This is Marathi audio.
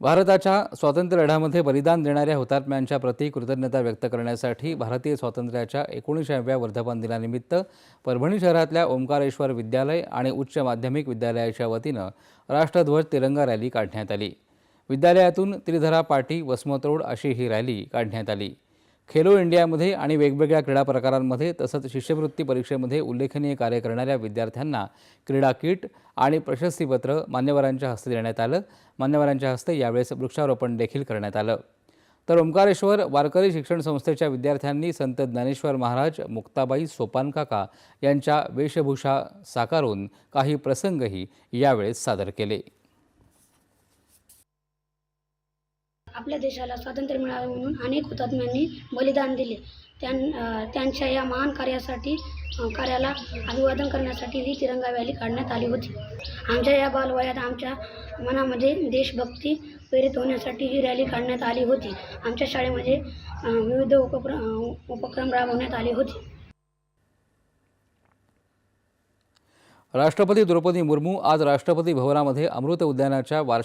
भारताच्या स्वातंत्र्य लढ्यामध्ये बलिदान देणाऱ्या हुतात्म्यांच्या प्रति कृतज्ञता व्यक्त करण्यासाठी भारतीय स्वातंत्र्याच्या एकोणीसाव्या वर्धापन दिनानिमित्त परभणी शहरातल्या ओंकारेश्वर विद्यालय आणि उच्च माध्यमिक विद्यालयाच्या वतीनं राष्ट्रध्वज तिरंगा रॅली काढण्यात आली. विद्यालयातून त्रिधरा पाटी वसमत रोड अशी ही रॅली काढण्यात आली. खेलो इंडियामध्ये आणि वेगवेगळ्या क्रीडा प्रकारांमध्ये तसंच शिष्यवृत्ती परीक्षेमध्ये उल्लेखनीय कार्य करणाऱ्या विद्यार्थ्यांना क्रीडा किट आणि प्रशस्तीपत्र मान्यवरांच्या हस्ते देण्यात आलं. मान्यवरांच्या हस्ते यावेळेस वृक्षारोपण देखील करण्यात आलं. तर ओंकारेश्वर वारकरी शिक्षण संस्थेच्या विद्यार्थ्यांनी संत ज्ञानेश्वर महाराज मुक्ताबाई सोपान काका यांच्या वेशभूषा साकारून काही प्रसंगही यावेळेस सादर केले. आपल्या देशाला स्वातंत्र्य मिळावे म्हणून अनेक हुतात्म्यांनी बलिदान दिले. त्यां त्यांच्या या महान कार्यासाठी कार्याला अभिवादन करण्यासाठी ही तिरंगा रॅली काढण्यात आली होती. आमच्या या बालवयात आमच्या मनामध्ये देशभक्ती प्रेरित होण्यासाठी ही रॅली काढण्यात आली होती. आमच्या शाळेमध्ये विविध उपक्रम उपक्रम राबवण्यात आले होते. राष्ट्रपती द्रौपदी मुर्मू आज राष्ट्रपती भवनामध्ये अमृत उद्यानाच्या वार्षिक